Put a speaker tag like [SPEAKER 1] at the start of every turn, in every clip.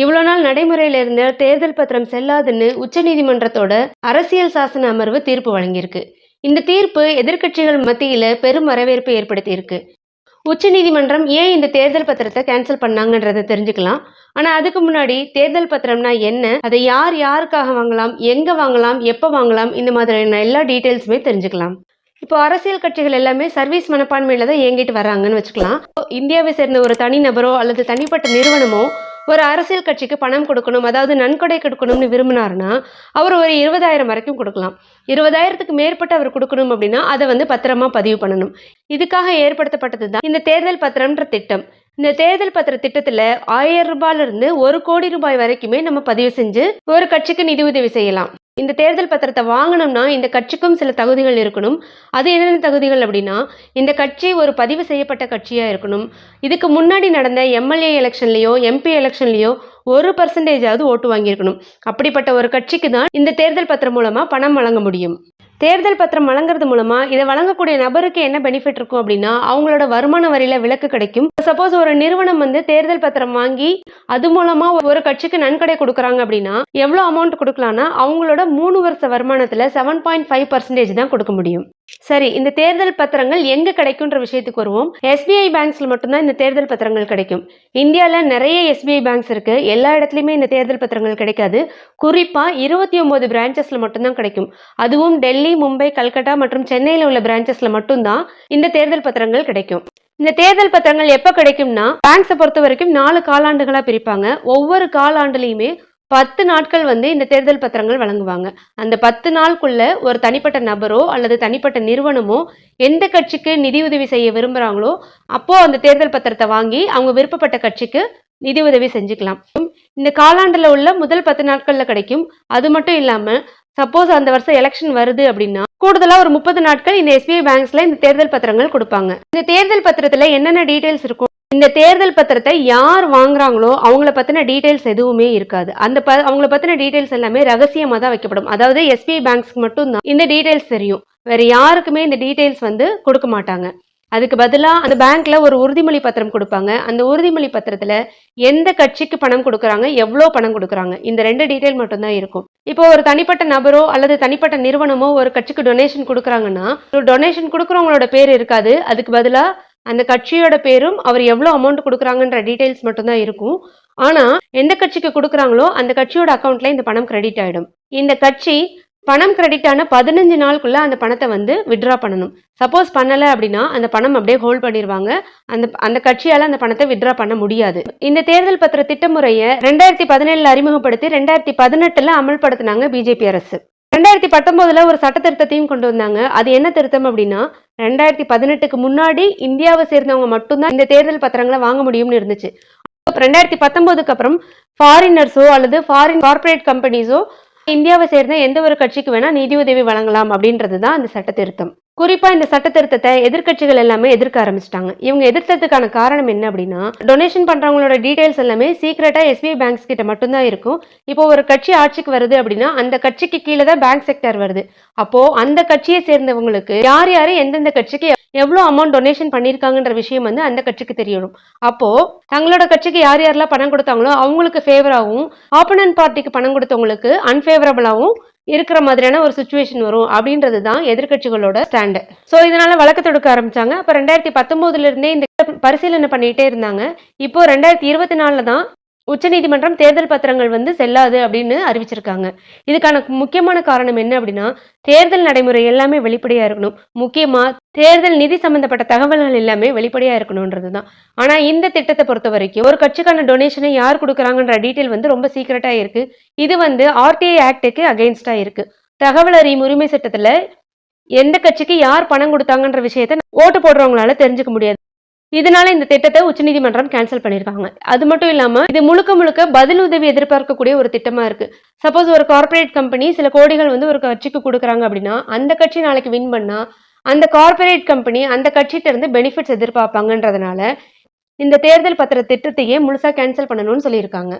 [SPEAKER 1] இவ்வளோ நாள் நடைமுறையில் இருந்த தேர்தல் பத்திரம் செல்லாதுன்னு உச்சநீதிமன்றத்தோட அரசியல் சாசன அமர்வு தீர்ப்பு வழங்கியிருக்கு. இந்த தீர்ப்பு எதிர்க்கட்சிகள் மத்தியில் பெரும் வரவேற்பு ஏற்படுத்தியிருக்கு. உச்சநீதிமன்றம் ஏன் இந்த தேர்தல் பத்திரத்தை கேன்சல் பண்ணாங்கன்றதை தெரிஞ்சுக்கலாம். ஆனால் அதுக்கு முன்னாடி தேர்தல் பத்திரம்னா என்ன? அதை யார் யாருக்காக வாங்கலாம்? எங்கே வாங்கலாம்? எப்போ வாங்கலாம்? இந்த மாதிரியான எல்லா டீட்டெயில்ஸுமே தெரிஞ்சுக்கலாம். இப்போ அரசியல் கட்சிகள் எல்லாமே சர்வீஸ் மனப்பான்மையில் தான் இயங்கிட்டு வராங்கன்னு வச்சுக்கலாம். இந்தியாவை சேர்ந்த ஒரு தனிநபரோ அல்லது தனிப்பட்ட நிறுவனமோ ஒரு அரசியல் கட்சிக்கு பணம் கொடுக்கணும் அதாவது நன்கொடை கொடுக்கணும்னு விரும்பினார்னா அவர் ஒரு இருபதாயிரம் வரைக்கும் கொடுக்கலாம். இருபதாயிரத்துக்கு மேற்பட்டு அவர் கொடுக்கணும் அப்படின்னா அதை வந்து பத்திரமா பதிவு பண்ணணும். இதுக்காக ஏற்படுத்தப்பட்டது தான் இந்த தேர்தல் பத்திரம்ன்ற திட்டம். இந்த தேர்தல் பத்திர திட்டத்தில் ஆயிரம் ரூபாயில இருந்து ஒரு கோடி ரூபாய் வரைக்குமே நம்ம பதிவு செஞ்சு ஒரு கட்சிக்கு நிதி உதவி செய்யலாம். இந்த தேர்தல் பத்திரத்தை வாங்கணும்னா இந்த கட்சிக்கும் சில தகுதிகள் இருக்கணும். அது என்னென்ன தகுதிகள் அப்படின்னா இந்த கட்சி ஒரு பதிவு செய்யப்பட்ட கட்சியாக இருக்கணும். இதுக்கு முன்னாடி நடந்த எம்எல்ஏ எலெக்ஷன்லேயோ எம்பி எலெக்ஷன்லேயோ ஒரு பர்சன்டேஜாவது ஓட்டு வாங்கியிருக்கணும். அப்படிப்பட்ட ஒரு கட்சிக்கு தான் இந்த தேர்தல் பத்திரம் மூலமாக பணம் வழங்க முடியும். தேர்தல் பத்திரம் வழங்குறது மூலமா இதை வழங்கக்கூடிய நபருக்கு என்ன பெனிஃபிட் இருக்கும் அப்படின்னா அவங்களோட வருமான வரியில விலக்கு கிடைக்கும். சப்போஸ் ஒரு நிறுவனம் வந்து தேர்தல் பத்திரம் வாங்கி அது மூலமா ஒரு கட்சிக்கு நன்கொடை கொடுக்குறாங்க அப்படின்னா எவ்வளவு அமௌண்ட் கொடுக்கலாம்னா அவங்களோட மூணு வருஷ வருமானத்துல செவன் பாயிண்ட் ஃபைவ் பர்சன்டேஜ் தான் கொடுக்க முடியும். சரி இந்த தேர்தல் பத்திரங்கள் எங்க கிடைக்கும்ன்ற விஷயத்துக்கு வருவோம். எஸ்பிஐ பேங்க்ஸ்ல மட்டும்தான் இந்த தேர்தல் பத்திரங்கள் கிடைக்கும். இந்தியாவில் நிறைய எஸ்பிஐ பேங்க்ஸ் இருக்கு. எல்லா இடத்துலையுமே இந்த தேர்தல் பத்திரங்கள் கிடைக்காது. குறிப்பா இருபத்தி ஒன்பது பிரான்ச்சஸ்ல மட்டும்தான் கிடைக்கும். அதுவும் டெல்லி மும்பை கல்கட்டா மற்றும் சென்னையில் உள்ள பிரான்ச்சஸ்ல மட்டும்தான் இந்த தேர்தல் பத்திரங்கள் கிடைக்கும். இந்த தேர்தல் பத்திரங்கள் எப்போ கிடைக்கும்னா பேங்க்ஸை பொறுத்த வரைக்கும் நாலு காலாண்டுகளா பிரிப்பாங்க. ஒவ்வொரு காலாண்டுலேயுமே பத்து நாட்கள் வந்து இந்த தேர்தல் பத்திரங்கள் வழங்குவாங்க. அந்த பத்து நாளுக்குள்ள ஒரு தனிப்பட்ட நபரோ அல்லது தனிப்பட்ட நிறுவனமோ எந்த கட்சிக்கு நிதி உதவி செய்ய விரும்புகிறாங்களோ அப்போ அந்த தேர்தல் பத்திரத்தை வாங்கி அவங்க விருப்பப்பட்ட கட்சிக்கு நிதி உதவி செஞ்சுக்கலாம். இந்த காலாண்டுல உள்ள முதல் பத்து நாட்கள்ல கிடைக்கும். அது மட்டும் இல்லாம சப்போஸ் அந்த வருஷம் எலெக்ஷன் வருது அப்படின்னா கூடுதலா ஒரு முப்பது நாட்கள் இந்த எஸ்பிஐ பேங்க்ஸ்ல இந்த தேர்தல் பத்திரங்கள் கொடுப்பாங்க. இந்த தேர்தல் பத்திரத்துல என்னென்ன டீடைல்ஸ் இருக்கும் இந்த தேர்தல் பத்திரத்தை யார் வாங்குறாங்களோ அவங்கள பத்தின டீடைல்ஸ் எதுவுமே இருக்காது. அந்த ப அவங்கள பத்தின டீடைல்ஸ் எல்லாமே ரகசியமா தான் வைக்கப்படும். அதாவது எஸ்பிஐ பேங்க்ஸ்க்கு மட்டும் தான் இந்த டீடைல்ஸ் தெரியும். வேற யாருக்குமே இந்த டீடைல்ஸ் வந்து கொடுக்க மாட்டாங்க. அதுக்கு பதிலாக அந்த பேங்க்ல ஒரு உறுதிமொழி பத்திரம் கொடுப்பாங்க. அந்த உறுதிமொழி பத்திரத்துல எந்த கட்சிக்கு பணம் கொடுக்குறாங்க எவ்வளோ பணம் கொடுக்குறாங்க இந்த ரெண்டு டீடைல் மட்டும்தான் இருக்கும். இப்போ ஒரு தனிப்பட்ட நபரோ அல்லது தனிப்பட்ட நிறுவனமோ ஒரு கட்சிக்கு டொனேஷன் கொடுக்குறாங்கன்னா ஒரு டொனேஷன் கொடுக்குறவங்களோட பேர் இருக்காது. அதுக்கு பதிலாக அந்த கட்சியோட பேரும் அவர் எவ்வளோ அமௌண்ட் கொடுக்குறாங்கன்ற டீடைல்ஸ் மட்டும்தான் இருக்கும். ஆனால் எந்த கட்சிக்கு கொடுக்குறாங்களோ அந்த கட்சியோட அக்கௌண்ட்ல இந்த பணம் கிரெடிட் ஆகிடும் இந்த கட்சி பணம் கிரெடிட் ஆன பதினஞ்சு நாளுக்குள்ள அந்த பணத்தை வந்து வித்ட்ரா பண்ணணும். சப்போஸ் பண்ணலை அப்படின்னா அந்த பணம் அப்படியே ஹோல்ட் பண்ணிடுவாங்க அந்த அந்த கட்சியால் அந்த பணத்தை வித்ட்ரா பண்ண முடியாது. இந்த தேர்தல் பத்திர திட்டமுறையை ரெண்டாயிரத்தி பதினேழுல அறிமுகப்படுத்தி ரெண்டாயிரத்தி பதினெட்டுல அமல்படுத்தினாங்க பிஜேபி அரசு. ரெண்டாயிரத்தி பத்தொன்பதுல ஒரு சட்ட திருத்தத்தையும் கொண்டு வந்தாங்க. அது என்ன திருத்தம் அப்படின்னா ரெண்டாயிரத்தி பதினெட்டுக்கு முன்னாடி இந்தியாவை சேர்ந்தவங்க மட்டும்தான் இந்த தேர்தல் பத்திரங்களை வாங்க முடியும்னு இருந்துச்சு. ரெண்டாயிரத்தி பத்தொன்பதுக்கு அப்புறம் ஃபாரினர்ஸோ அல்லது ஃபாரின் கார்பரேட் கம்பெனிஸோ இந்தியாவை சேர்ந்த எந்த ஒரு கட்சிக்கு வேணா நிதியுதவி வழங்கலாம் அப்படின்றது தான் அந்த சட்ட திருத்தம். குறிப்பா இந்த சட்ட திருத்தத்தை எதிர்க்கட்சிகள் எல்லாமே எதிர்க்க ஆரம்பிச்சிட்டாங்க. இவங்க எதிர்த்ததுக்கான காரணம் என்ன அப்படின்னா டொனேஷன் பண்றவங்களோட டீடைல்ஸ் எல்லாமே சீக்கிரட்டா எஸ்பிஐ பேங்க்ஸ் கிட்ட மட்டும்தான் இருக்கும். இப்போ ஒரு கட்சி ஆட்சிக்கு வருது அப்படின்னா அந்த கட்சிக்கு கீழே தான் பேங்க் செக்டர் வருது. அப்போ அந்த கட்சியை சேர்ந்தவங்களுக்கு யார் யார் எந்தெந்த கட்சிக்கு எவ்வளோ அமௌண்ட் டொனேஷன் பண்ணியிருக்காங்கன்ற விஷயம் வந்து அந்த கட்சிக்கு தெரியணும். அப்போ தங்களோட கட்சிக்கு யார் யாரெல்லாம் பணம் கொடுத்தாங்களோ அவங்களுக்கு ஃபேவராகவும் ஆப்போனன்ட் பார்ட்டிக்கு பணம் கொடுத்தவங்களுக்கு அன்ஃபேவரபிளாகவும் இருக்கிற மாதிரியான ஒரு சுச்சுவேஷன் வரும் அப்படின்றது தான் எதிர்கட்சிகளோட ஸ்டாண்டு ஸோ இதனால வழக்கு தொடுக்க ஆரம்பிச்சாங்க. அப்போ ரெண்டாயிரத்தி பத்தொன்பதுல இருந்தே இந்த பரிசீலனை பண்ணிட்டே இருந்தாங்க. இப்போ ரெண்டாயிரத்தி இருபத்தி நாலில் தான் உச்சநீதிமன்றம் தேர்தல் பத்திரங்கள் வந்து செல்லாது அப்படின்னு அறிவிச்சிருக்காங்க. இதுக்கான முக்கியமான காரணம் என்ன அப்படின்னா தேர்தல் நடைமுறை எல்லாமே வெளிப்படையா இருக்கணும். முக்கியமா தேர்தல் நிதி சம்பந்தப்பட்ட தகவல்கள் எல்லாமே வெளிப்படையா இருக்கணும்ன்றது தான் ஆனா இந்த திட்டத்தை பொறுத்த வரைக்கும் ஒரு கட்சிக்கான டொனேஷனை யார் கொடுக்குறாங்கன்ற டீட்டெயில் வந்து ரொம்ப சீக்கிரட்டா இருக்கு. இது வந்து ஆர்டிஐ ஆக்டுக்கு அகெயின்ஸ்டா இருக்கு. தகவல் அறியும் உரிமை சட்டத்துல எந்த கட்சிக்கு யார் பணம் கொடுத்தாங்கன்ற விஷயத்த ஓட்டு போடுறவங்களால தெரிஞ்சுக்க முடியாது. இதனால இந்த திட்டத்தை உச்சநீதிமன்றம் கேன்சல் பண்ணியிருக்காங்க. அது மட்டும் இல்லாம இது முழுக்க முழுக்க பதில் உதவி எதிர்பார்க்கக்கூடிய ஒரு திட்டமா இருக்கு. சப்போஸ் ஒரு கார்பரேட் கம்பெனி சில கோடிகள் வந்து ஒரு கட்சிக்கு கொடுக்குறாங்க அப்படின்னா அந்த கட்சி நாளைக்கு வின் பண்ணா அந்த கார்பரேட் கம்பெனி அந்த கட்சிகிட்ட இருந்து பெனிஃபிட்ஸ் எதிர்பார்ப்பாங்கன்றதுனால இந்த தேர்தல் பத்திர திட்டத்தையே முழுசா கேன்சல் பண்ணணும்னு சொல்லியிருக்காங்க.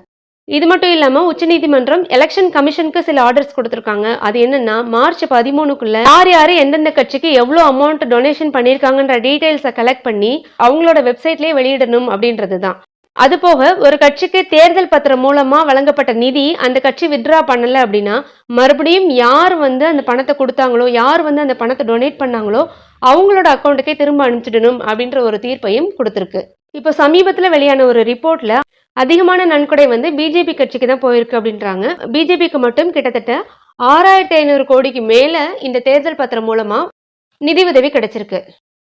[SPEAKER 1] இது மட்டும் இல்லாம உச்சநீதிமன்றம் எலெக்ஷன் கமிஷனுக்கு சில ஆர்டர்ஸ் கொடுத்துருக்காங்க. அது என்னன்னா மார்ச் பதிமூணுக்குள்ள யார் யாரு எந்தெந்த கட்சிக்கு எவ்வளவு அமௌண்ட் டொனேஷன் பண்ணியிருக்காங்கன்ற டீடைல்ஸை கலெக்ட் பண்ணி அவங்களோட வெப்சைட்லயே வெளியிடணும் அப்படின்றது தான் அது போக ஒரு கட்சிக்கு தேர்தல் பத்திரம் மூலமா வழங்கப்பட்ட நிதி அந்த கட்சி வித்ட்ரா பண்ணல அப்படின்னா மறுபடியும் யார் வந்து அந்த பணத்தை கொடுத்தாங்களோ யார் வந்து அந்த பணத்தை டொனேட் பண்ணாங்களோ அவங்களோட அக்கௌண்ட்டுக்கே திரும்ப அனுப்பிச்சிடணும் அப்படின்ற ஒரு தீர்ப்பையும் கொடுத்துருக்கு. இப்போ சமீபத்துல வெளியான ஒரு ரிப்போர்ட்ல அதிகமான நன்கொடை வந்து பிஜேபி கட்சிக்கு தான் போயிருக்கு அப்படின்றாங்க. பிஜேபிக்கு மட்டும் கிட்டத்தட்ட ஆறாயிரத்தி ஐநூறு கோடிக்கு மேல இந்த தேர்தல் பத்திரம் மூலமா நிதி உதவி கிடைச்சிருக்கு.